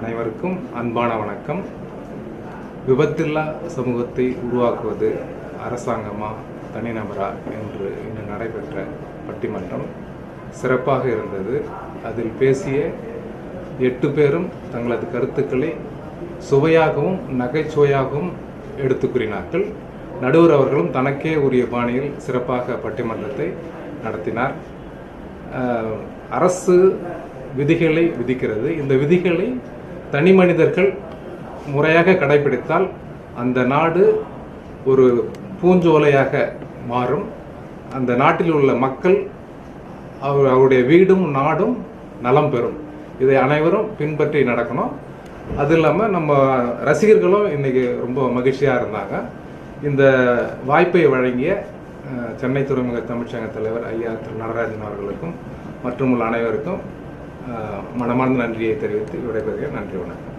அனைவருக்கும் அன்பான வணக்கம். விபத்தில்லா சமூகத்தை உருவாக்குவது அரசாங்கமா தனிநபரா என்று இன்று நடைபெற்ற பட்டிமன்றம் சிறப்பாக இருந்தது. அதில் பேசிய எட்டு பேரும் தங்களது கருத்துக்களை சுவையாகவும் நகைச்சுவையாகவும் எடுத்து கூறினார்கள். நடுவர் அவர்களும் தனக்கே உரிய பாணியில் சிறப்பாக பட்டிமன்றத்தை நடத்தினார். அரசு விதிகளை விதிக்கிறது. இந்த விதிகளை தனி மனிதர்கள் முறையாக கடைபிடித்தால் அந்த நாடு ஒரு பூஞ்சோலையாக மாறும். அந்த நாட்டில் உள்ள மக்கள் அவர் அவருடைய வீடும் நாடும் நலம் பெறும். இதை அனைவரும் பின்பற்றி நடக்கணும். அது இல்லாமல் நம்ம ரசிகர்களும் இன்றைக்கி ரொம்ப மகிழ்ச்சியாக இருந்தாங்க. இந்த வாய்ப்பை வழங்கிய சென்னை துறைமுக தமிழ்ச்சங்க தலைவர் ஐயா திரு நடராஜன் அவர்களுக்கும் மற்றும் உள்ள அனைவருக்கும் மனமார்ந்த நன்றியை தெரிவித்து விடைபெறுகிறேன். நன்றி வணக்கம்.